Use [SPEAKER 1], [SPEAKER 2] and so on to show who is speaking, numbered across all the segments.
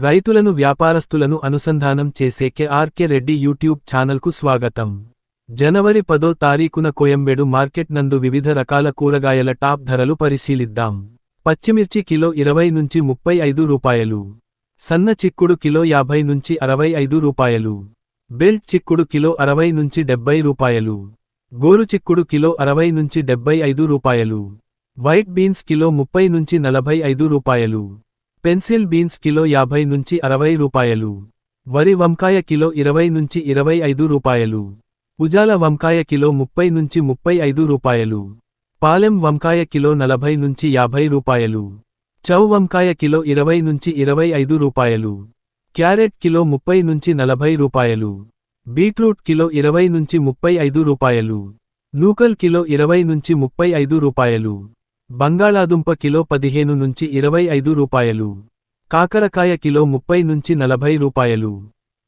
[SPEAKER 1] రైతులను వ్యాపారస్తులను అనుసంధానం చేసే కెఆర్కే రెడ్డి యూట్యూబ్ ఛానల్కు స్వాగతం. జనవరి పదో తారీఖున కోయంబేడు మార్కెట్ నందు వివిధ రకాల కూరగాయల టాప్ ధరలు పరిశీలిద్దాం. పచ్చిమిర్చి కిలో ఇరవై నుంచి ముప్పై ఐదు రూపాయలు. సన్న చిక్కుడు కిలో యాభై నుంచి అరవై ఐదు రూపాయలు. బెల్ట్ చిక్కుడు కిలో అరవై నుంచి డెబ్బై రూపాయలు. గోరు చిక్కుడు కిలో అరవై నుంచి డెబ్బై ఐదు రూపాయలు. వైట్ బీన్స్ కిలో ముప్పై నుంచి నలభై ఐదు రూపాయలు. పెన్సిల్ బీన్స్ కిలో యాభై నుంచి అరవై రూపాయలు. వరి వంకాయ కిలో ఇరవై నుంచి ఇరవై ఐదు రూపాయలు. ఉజాల వంకాయ కిలో ముప్పై నుంచి ముప్పై ఐదు రూపాయలు. పాలెం వంకాయ కిలో నలభై నుంచి యాభై రూపాయలు. చౌ వంకాయ కిలో ఇరవై నుంచి ఇరవై ఐదు రూపాయలు. క్యారెట్ కిలో ముప్పై నుంచి నలభై రూపాయలు. బీట్రూట్ కిలో ఇరవై నుంచి ముప్పై ఐదు రూపాయలు. నూకల్ కిలో ఇరవై నుంచి ముప్పై ఐదు రూపాయలు. బంగాళాదుంప కిలో పదిహేను నుంచి ఇరవై ఐదు రూపాయలు. కాకరకాయ కిలో ముప్పై నుంచి నలభై రూపాయలు.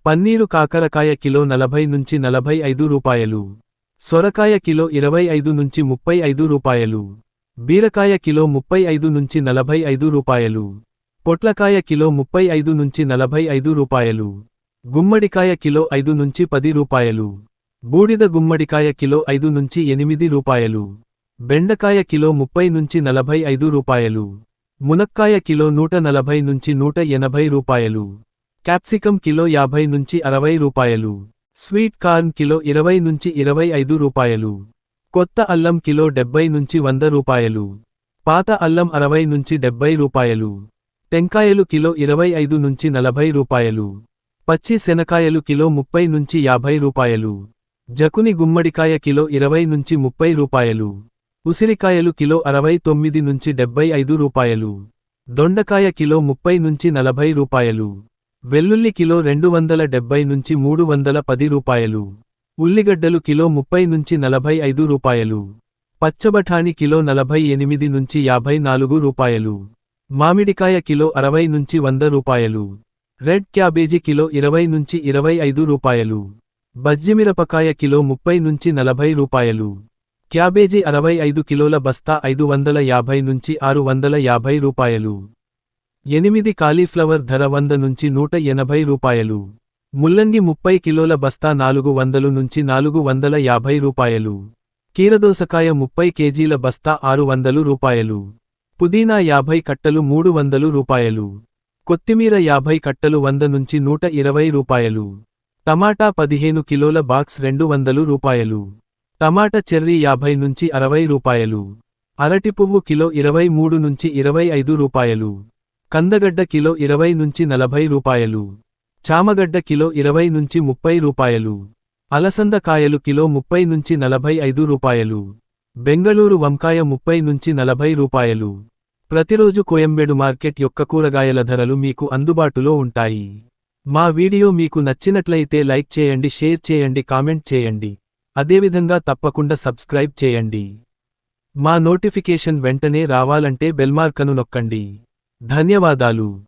[SPEAKER 1] పన్నీరు కాకరకాయ కిలో నలభై నుంచి నలభై ఐదు రూపాయలు. సొరకాయ కిలో ఇరవై ఐదు నుంచి ముప్పై ఐదు రూపాయలు. బీరకాయ కిలో ముప్పై ఐదు నుంచి నలభై ఐదు రూపాయలు. పొట్లకాయ కిలో ముప్పై ఐదు నుంచి నలభై ఐదు రూపాయలు. గుమ్మడికాయ కిలో ఐదు నుంచి పది రూపాయలు. బూడిద గుమ్మడికాయ కిలో ఐదు నుంచి ఎనిమిది రూపాయలు. బెండకాయ కిలో ముప్పై నుంచి నలభై ఐదు రూపాయలు. మునక్కాయ కిలో నూట నలభై నుంచి నూట ఎనభై రూపాయలు. క్యాప్సికం కిలో యాభై నుంచి అరవై రూపాయలు. స్వీట్ కార్న్ కిలో ఇరవై నుంచి ఇరవై ఐదు రూపాయలు. కొత్త అల్లం కిలో డెబ్బై నుంచి వంద రూపాయలు. పాత అల్లం అరవై నుంచి డెబ్బై రూపాయలు. టెంకాయలు కిలో ఇరవై ఐదు నుంచి నలభై రూపాయలు. పచ్చి శనకాయలు కిలో ముప్పై నుంచి యాభై రూపాయలు. జకుని గుమ్మడికాయ కిలో ఇరవై నుంచి ముప్పై రూపాయలు. ఉసిరికాయలు కిలో అరవై తొమ్మిది నుంచి డెబ్బై ఐదు రూపాయలు. దొండకాయ కిలో ముప్పై నుంచి నలభై రూపాయలు. వెల్లుల్లి కిలో రెండు వందల డెబ్బై నుంచి మూడు వందల పది రూపాయలు. ఉల్లిగడ్డలు కిలో ముప్పై నుంచి నలభై ఐదు రూపాయలు. పచ్చబఠాని కిలో నలభై ఎనిమిది నుంచి యాభై నాలుగు రూపాయలు. మామిడికాయ కిలో అరవై నుంచి వంద రూపాయలు. రెడ్ క్యాబేజీ కిలో ఇరవై నుంచి ఇరవై ఐదు రూపాయలు. బజ్జిమిరపకాయ కిలో ముప్పై నుంచి నలభై రూపాయలు. క్యాబేజీ అరవై ఐదు కిలోల బస్తా ఐదు వందల యాభై నుంచి ఆరు వందల యాభై రూపాయలు. ఎనిమిది కాలీఫ్లవర్ ధర వంద నుంచి నూట ఎనభై రూపాయలు. ముల్లంగి ముప్పై కిలోల బస్తా నాలుగు వందలు నుంచి నాలుగు వందల యాభై రూపాయలు. కీరదోసకాయ ముప్పై కేజీల బస్తా ఆరు వందలు రూపాయలు. పుదీనా యాభై కట్టలు మూడు వందలు రూపాయలు. కొత్తిమీర యాభై కట్టలు వంద నుంచి నూట ఇరవై రూపాయలు. టమాటా పదిహేను కిలోల బాక్స్ రెండు వందలు రూపాయలు. టమాటా చెర్రీ యాభై నుంచి అరవై రూపాయలు. అరటి పువ్వు కిలో ఇరవై మూడు నుంచి ఇరవై ఐదు రూపాయలు. కందగడ్డ కిలో ఇరవై నుంచి నలభై రూపాయలు. చామగడ్డ కిలో ఇరవై నుంచి ముప్పై రూపాయలు. అలసంద కాయలు కిలో ముప్పై నుంచి నలభై ఐదు రూపాయలు. బెంగళూరు వంకాయ ముప్పై నుంచి నలభై రూపాయలు. ప్రతిరోజు కోయంబేడు మార్కెట్ యొక్క కూరగాయల ధరలు మీకు అందుబాటులో ఉంటాయి. మా వీడియో మీకు నచ్చినట్లయితే లైక్ చేయండి షేర్ చేయండి కామెంట్ చేయండి. అదేవిధంగా తప్పకుండా సబ్స్క్రైబ్ చేయండి. మా నోటిఫికేషన్ వెంటనే రావాలంటే బెల్మార్కను నొక్కండి. ధన్యవాదాలు.